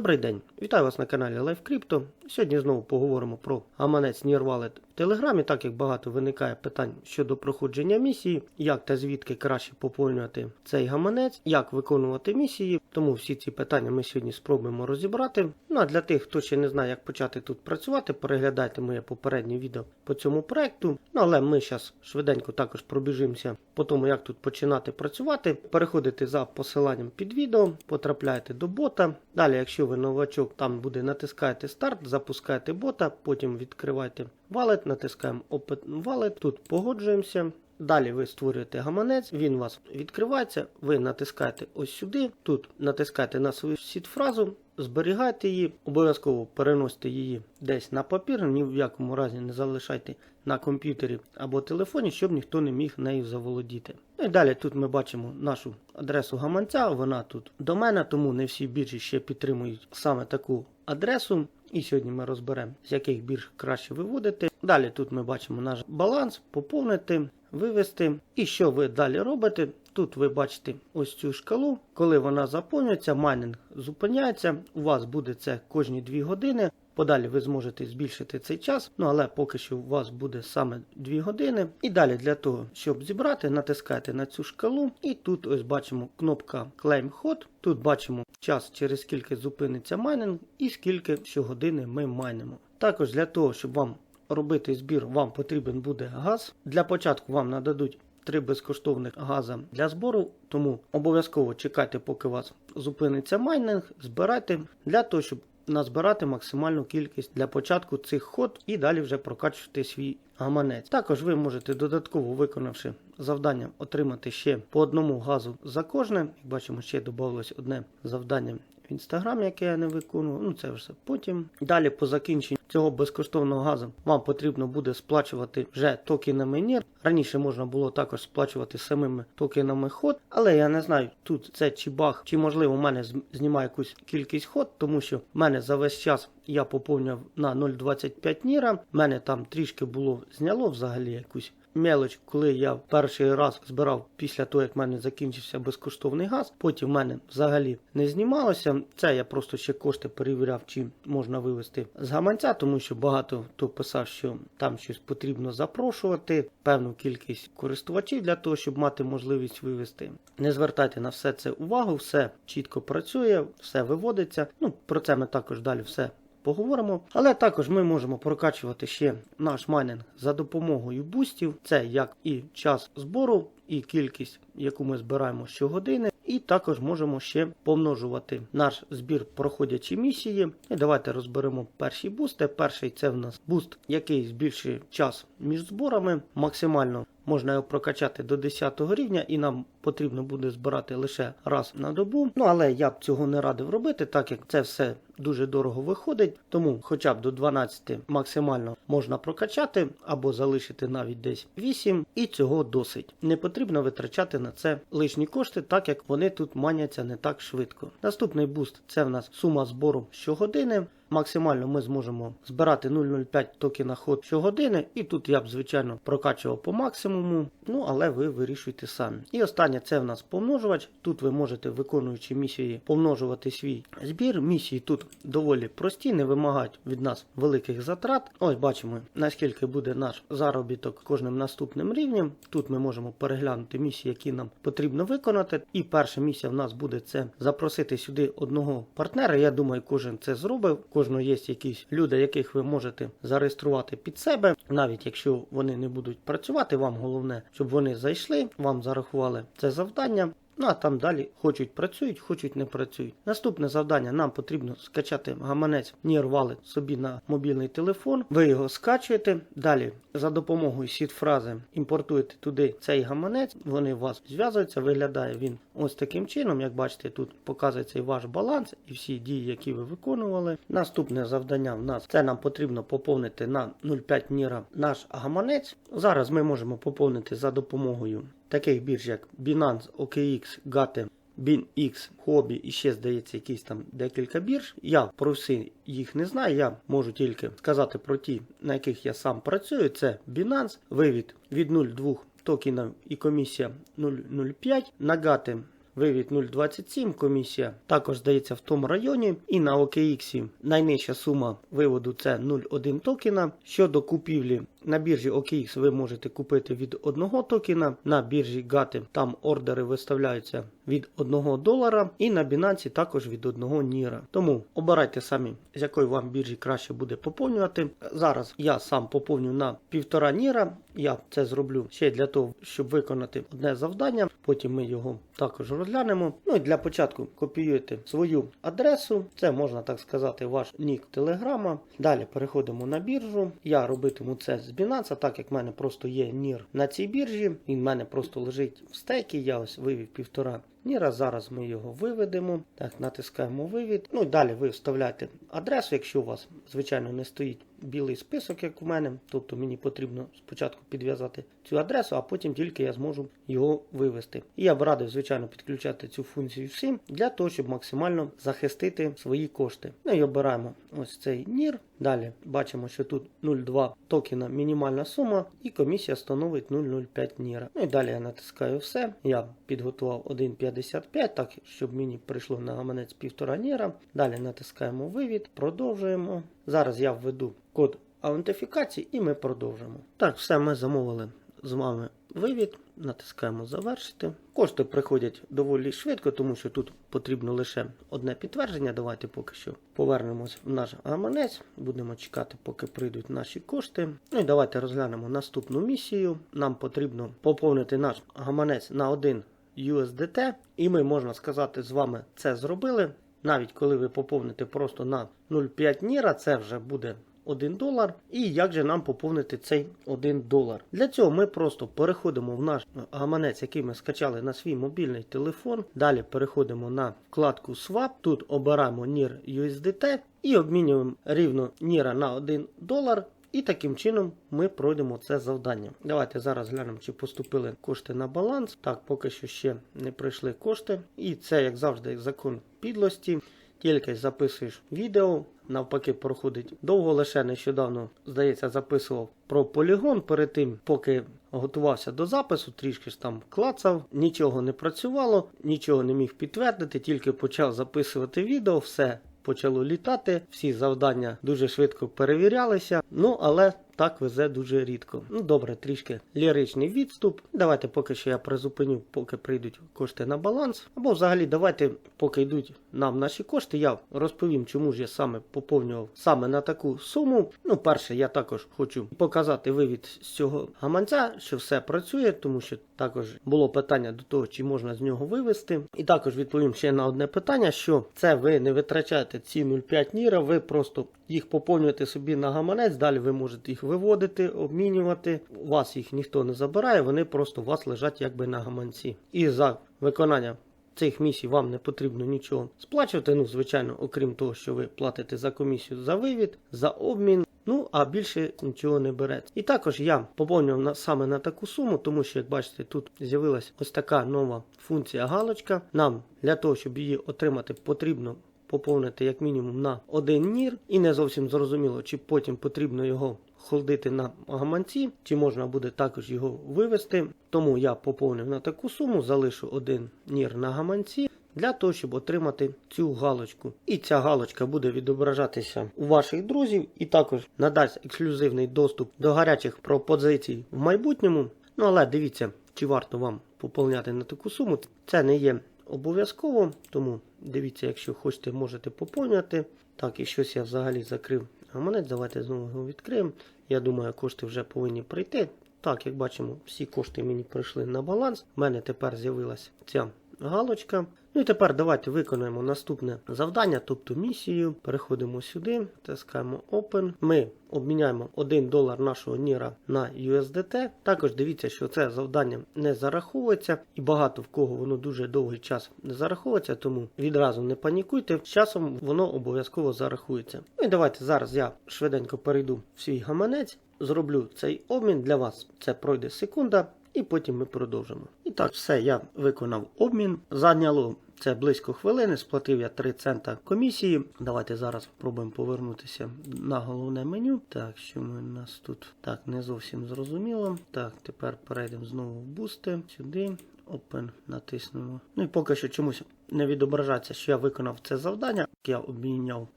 Добрий день, вітаю вас на каналі Life Crypto. Сьогодні знову поговоримо про гаманець Near Wallet в Телеграмі, так як багато виникає питань щодо проходження місії, як та звідки краще поповнювати цей гаманець, як виконувати місії. Тому всі ці питання ми сьогодні спробуємо розібрати. Ну а для тих, хто ще не знає, як почати тут працювати, переглядайте моє попереднє відео по цьому проекту. Ну але ми зараз швиденько також пробіжимося по тому, як тут починати працювати. Переходите за посиланням під відео, потрапляєте до бота. Далі, якщо ви новачок, там буде натискаєте старт, запускаєте бота, потім відкриваєте валет, натискаємо Open Wallet, тут погоджуємося. Далі ви створюєте гаманець, він у вас відкривається, ви натискаєте ось сюди, тут натискаєте на свою сіт-фразу, зберігайте її, обов'язково переносите її десь на папір, ні в якому разі не залишайте на комп'ютері або телефоні, щоб ніхто не міг нею заволодіти. Ну і далі тут ми бачимо нашу адресу гаманця, вона тут до мене, тому не всі біржі ще підтримують саме таку адресу. І сьогодні ми розберемо, з яких бірж краще виводити. Далі тут ми бачимо наш баланс, поповнити, вивести. І що ви далі робите? Тут ви бачите ось цю шкалу. Коли вона заповнюється, майнинг зупиняється. У вас буде це кожні 2 години. Подалі ви зможете збільшити цей час, ну але поки що у вас буде саме 2 години. І далі для того, щоб зібрати, натискайте на цю шкалу. І тут ось бачимо кнопка Claim Hot. Тут бачимо час, через скільки зупиниться майнинг і скільки щогодини ми майнимо. Також для того, щоб вам робити збір, вам потрібен буде газ. Для початку вам нададуть три безкоштовних газа для збору, тому обов'язково чекайте, поки у вас зупиниться майнинг, збирайте для того, щоб назбирати максимальну кількість для початку цих ход і далі вже прокачувати свій гаманець. Також ви можете додатково виконавши завдання, отримати ще по одному газу за кожне. Як бачимо, ще додалось одне завдання в інстаграмі, яке я не виконував. Ну це все потім. Далі по закінченню цього безкоштовного газу вам потрібно буде сплачувати вже токенами NIR. Раніше можна було також сплачувати самими токенами ход, але я не знаю, тут це чи баг, чи можливо в мене знімає якусь кількість ход, тому що в мене за весь час я поповнював на 0,25 ніра. В мене там трішки було зняло взагалі якусь. Мелоч, коли я перший раз збирав після того, як в мене закінчився безкоштовний газ, потім в мене взагалі не знімалося. Це я просто ще кошти перевіряв, чи можна вивести з гаманця, тому що багато хто писав, що там щось потрібно запрошувати, певну кількість користувачів для того, щоб мати можливість вивести. Не звертайте на все це увагу, все чітко працює, все виводиться. Ну про це ми також далі все поговоримо. Але також ми можемо прокачувати ще наш майнинг за допомогою бустів. Це як і час збору, і кількість, яку ми збираємо щогодини. І також можемо ще помножувати наш збір, проходячи місії. І давайте розберемо перші бусти. Перший це в нас буст, який збільшує час між зборами. Максимально можна його прокачати до 10 рівня, і нам потрібно буде збирати лише раз на добу. Ну але я б цього не радив робити, так як це все дуже дорого виходить. Тому хоча б до 12 максимально можна прокачати або залишити навіть десь 8, і цього досить. Не потрібно витрачати на це лишні кошти, так як вони тут маняться не так швидко. Наступний буст це в нас сума збору щогодини. Максимально ми зможемо збирати 0,05 токена ход щогодини, і тут я б, звичайно, прокачував по максимуму, ну але ви вирішуйте самі. І останнє це в нас помножувач. Тут ви можете, виконуючи місії, помножувати свій збір. Місії тут доволі прості, не вимагають від нас великих затрат. Ось бачимо, наскільки буде наш заробіток кожним наступним рівнем. Тут ми можемо переглянути місії, які нам потрібно виконати. І перша місія в нас буде це запросити сюди одного партнера. Я думаю, кожен це зробив кожного є якісь люди, яких ви можете зареєструвати під себе, навіть якщо вони не будуть працювати, вам головне, щоб вони зайшли, вам зарахували це завдання. Ну а там далі хочуть працюють, хочуть не працюють. Наступне завдання нам потрібно скачати гаманець Near собі на мобільний телефон. Ви його скачуєте. Далі за допомогою сіт-фрази імпортуєте туди цей гаманець. Вони у вас зв'язуються. Виглядає він ось таким чином. Як бачите, тут показується і ваш баланс, і всі дії, які ви виконували. Наступне завдання в нас це нам потрібно поповнити на 0,5 ніра наш гаманець. Зараз ми можемо поповнити за допомогою таких бірж, як Binance, OKX, Gate, BinX, Hobby і ще здається якісь там декілька бірж. Я про всі їх не знаю. Я можу тільки сказати про ті, на яких я сам працюю. Це Binance, вивід від 0,2 токенів і комісія 0,05. На Gate вивід 0,27 комісія. Також здається в тому районі. І на OKX найнижча сума виводу це 0,1 токена. Щодо купівлі на біржі OKX ви можете купити від 1 токена. На біржі GATE там ордери виставляються від 1 долара. І на Binance також від 1 ніра. Тому обирайте самі, з якої вам біржі краще буде поповнювати. Зараз я сам поповню на півтора ніра. Я це зроблю ще для того, щоб виконати одне завдання. Потім ми його також розглянемо. Ну і для початку копіюєте свою адресу. Це можна так сказати, ваш нік телеграма. Далі переходимо на біржу. Я робитиму це з Binance, так як в мене просто є нір на цій біржі. Він в мене просто лежить в стейкі. Я ось вивів півтора. Ніра, зараз ми його виведемо. Так, натискаємо вивід. Ну і далі ви вставляєте адресу, якщо у вас, звичайно, не стоїть білий список, як у мене. Тобто мені потрібно спочатку підв'язати цю адресу, а потім тільки я зможу його вивести. І я б радив, звичайно, підключати цю функцію всім для того, щоб максимально захистити свої кошти. Ну і обираємо ось цей нір. Далі бачимо, що тут 0,2 токена мінімальна сума, і комісія становить 0,05 ніра. Ну і далі я натискаю все. Я підготував 1,55, так щоб мені прийшло на гаманець 1,5 ніра. Далі натискаємо вивід, продовжуємо. Зараз я введу код аутентифікації і ми продовжимо. Так, все ми замовили з вами вивід. Натискаємо завершити. Кошти приходять доволі швидко, тому що тут потрібно лише одне підтвердження. Давайте поки що повернемось в наш гаманець. Будемо чекати, поки прийдуть наші кошти. Ну і давайте розглянемо наступну місію. Нам потрібно поповнити наш гаманець на 1 USDT. І ми, можна сказати, з вами це зробили. Навіть коли ви поповните просто на 0,5 ніра, це вже буде 1 долар. І як же нам поповнити цей 1 долар? Для цього ми просто переходимо в наш гаманець, який ми скачали на свій мобільний телефон. Далі переходимо на вкладку Swap. Тут обираємо NIR USDT і обмінюємо рівно ніра на 1 долар. І таким чином ми пройдемо це завдання. Давайте зараз глянемо, чи поступили кошти на баланс. Так, поки що ще не прийшли кошти. І це, як завжди, закон підлості. Тільки записуєш відео, навпаки, проходить довго. Лише нещодавно, здається, записував про полігон перед тим, поки готувався до запису, трішки ж там клацав, нічого не працювало, нічого не міг підтвердити, тільки почав записувати відео, все почало літати. Всі завдання дуже швидко перевірялися. Ну, але так везе дуже рідко. Ну, добре, трішки ліричний відступ. Давайте поки що я призупиню, поки прийдуть кошти на баланс. Або взагалі давайте, поки йдуть нам наші кошти, я розповім, чому ж я саме поповнював саме на таку суму. Ну, перше, я також хочу показати вивід з цього гаманця, що все працює, тому що також було питання до того, чи можна з нього вивести. І також відповім ще на одне питання: що це ви не витрачаєте ці 0,5 ніра, ви просто їх поповнюєте собі на гаманець, далі ви можете їх виводити, обмінювати. У вас їх ніхто не забирає, вони просто у вас лежать якби на гаманці. І за виконання цих місій вам не потрібно нічого сплачувати. Ну, звичайно, окрім того, що ви платите за комісію за вивід, за обмін. Ну, а більше нічого не берете. І також я поповнював на, саме на таку суму, тому що, як бачите, тут з'явилась ось така нова функція галочка. Нам для того, щоб її отримати, потрібно поповнити як мінімум на один нір. І не зовсім зрозуміло, чи потім потрібно його холдити на гаманці, чи можна буде також його вивести. Тому я поповнив на таку суму, залишу один нір на гаманці. Для того, щоб отримати цю галочку. І ця галочка буде відображатися у ваших друзів, і також надасть ексклюзивний доступ до гарячих пропозицій в майбутньому. Ну але дивіться, чи варто вам поповняти на таку суму. Це не є обов'язково, тому дивіться, якщо хочете, можете поповнювати. Так, і щось я взагалі закрив гаманець. Давайте знову його відкриємо. Я думаю, кошти вже повинні прийти. Так, як бачимо, всі кошти мені прийшли на баланс. У мене тепер з'явилася ця галочка. Ну і тепер давайте виконаємо наступне завдання, тобто місію. Переходимо сюди, тискаємо Open. Ми обміняємо 1 долар нашого Ніра на USDT. Також дивіться, що це завдання не зараховується, і багато в кого воно дуже довгий час не зараховується, тому відразу не панікуйте. З часом воно обов'язково зарахується. Ну і давайте зараз я швиденько перейду в свій гаманець, зроблю цей обмін для вас. Це пройде секунда. І потім ми продовжимо. І так, все, я виконав обмін. Зайняло це близько хвилини, сплатив я 3 цента комісії. Давайте зараз спробуємо повернутися на головне меню. Так, що ми у нас тут так не зовсім зрозуміло. Так, тепер перейдемо знову в бусти, сюди. Open натиснемо. Ну і поки що чомусь не відображається, що я виконав це завдання. Я обміняв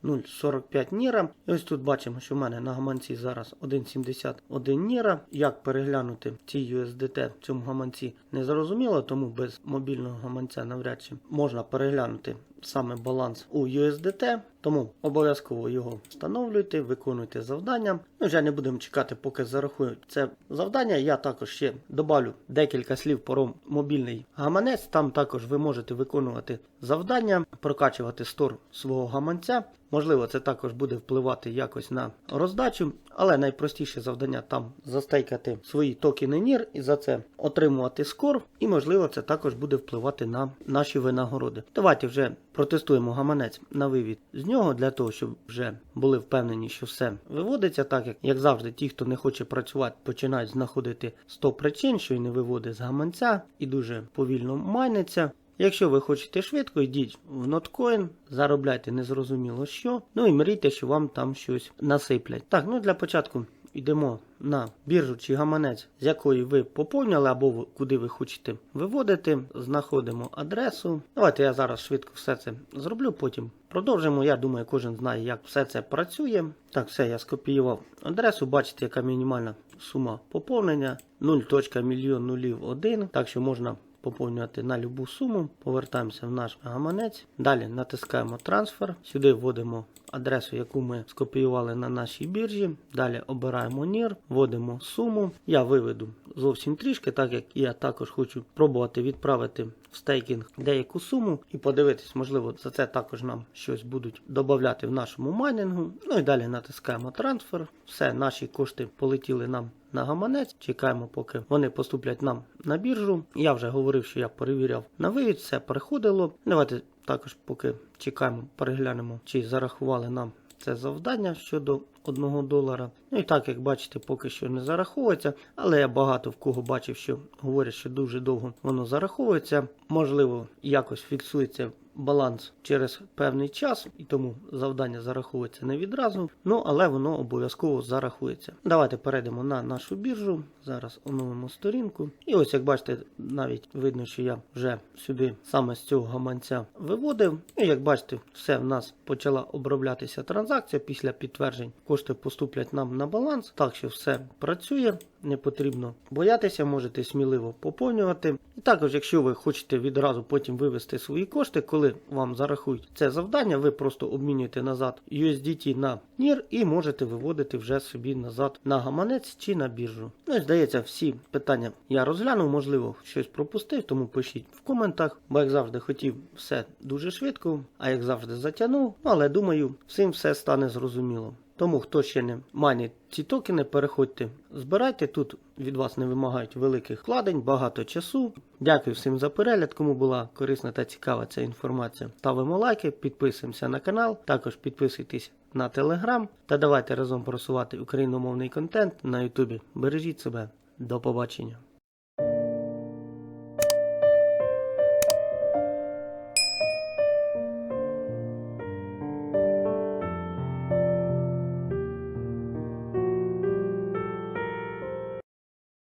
0,45 ніра. І ось тут бачимо, що в мене на гаманці зараз 1,71 ніра. Як переглянути ці USDT в цьому гаманці не зрозуміло, тому без мобільного гаманця навряд чи можна переглянути саме баланс у USDT. Тому обов'язково його встановлюйте, виконуйте завдання. Ну, вже не будемо чекати, поки зарахують це завдання. Я також ще добавлю декілька слів про мобільний гаманець. Там також ви можете виконувати завдання, прокачувати стор свого гаманця. Можливо, це також буде впливати якось на роздачу, але найпростіше завдання там застейкати свої токени NIR і за це отримувати скор. І можливо, це також буде впливати на наші винагороди. Давайте вже протестуємо гаманець на вивід з нього для того, щоб вже були впевнені, що все виводиться так, як, як завжди, ті, хто не хоче працювати, починають знаходити 100 причин, що й не виводить з гаманця і дуже повільно майниться. Якщо ви хочете швидко, йдіть в Notcoin, заробляйте незрозуміло що. Ну і мрійте, що вам там щось насиплять. Так, ну для початку йдемо на біржу чи гаманець, з якої ви поповнили або куди ви хочете виводити. Знаходимо адресу. Давайте я зараз швидко все це зроблю, потім продовжимо. Я думаю, кожен знає, як все це працює. Так, все, я скопіював адресу. Бачите, яка мінімальна сума поповнення 0.1 Так що можна поповнювати на любу суму. Повертаємося в наш гаманець. Далі натискаємо трансфер. Сюди вводимо адресу, яку ми скопіювали на нашій біржі. Далі обираємо NIR, вводимо суму. Я виведу зовсім трішки, так як я також хочу пробувати відправити в стейкінг деяку суму і подивитись, можливо, за це також нам щось будуть додати в нашому майнінгу. Ну і далі натискаємо трансфер. Все, наші кошти полетіли нам на гаманець. Чекаємо, поки вони поступлять нам на біржу. Я вже говорив, що я перевіряв на вивід, все переходило. Давайте також, поки чекаємо, переглянемо, чи зарахували нам це завдання щодо 1 долара. Ну і так, як бачите, поки що не зараховується, але я багато в кого бачив, що говорять, що дуже довго воно зараховується. Можливо, якось фіксується баланс через певний час, і тому завдання зараховується не відразу. Ну, але воно обов'язково зарахується. Давайте перейдемо на нашу біржу. Зараз оновимо сторінку. І ось, як бачите, навіть видно, що я вже сюди саме з цього гаманця виводив. І як бачите, все в нас почала оброблятися транзакція після підтверджень. Кошти поступлять нам на баланс, так що все працює. Не потрібно боятися, можете сміливо поповнювати. І також, якщо ви хочете відразу потім вивести свої кошти, коли вам зарахують це завдання, ви просто обмінюєте назад USDT на NIR і можете виводити вже собі назад на гаманець чи на біржу. Ну і здається, всі питання я розглянув, можливо, щось пропустив, тому пишіть в коментах, бо як завжди хотів все дуже швидко, а як завжди затягнув. Ну, але думаю, всім все стане зрозуміло. Тому хто ще не має ці токени, переходьте, збирайте. Тут від вас не вимагають великих вкладень, багато часу. Дякую всім за перегляд. Кому була корисна та цікава ця інформація. Ставимо лайки, підписуємося на канал. Також підписуйтесь на телеграм та давайте разом просувати україномовний контент на Ютубі. Бережіть себе. До побачення.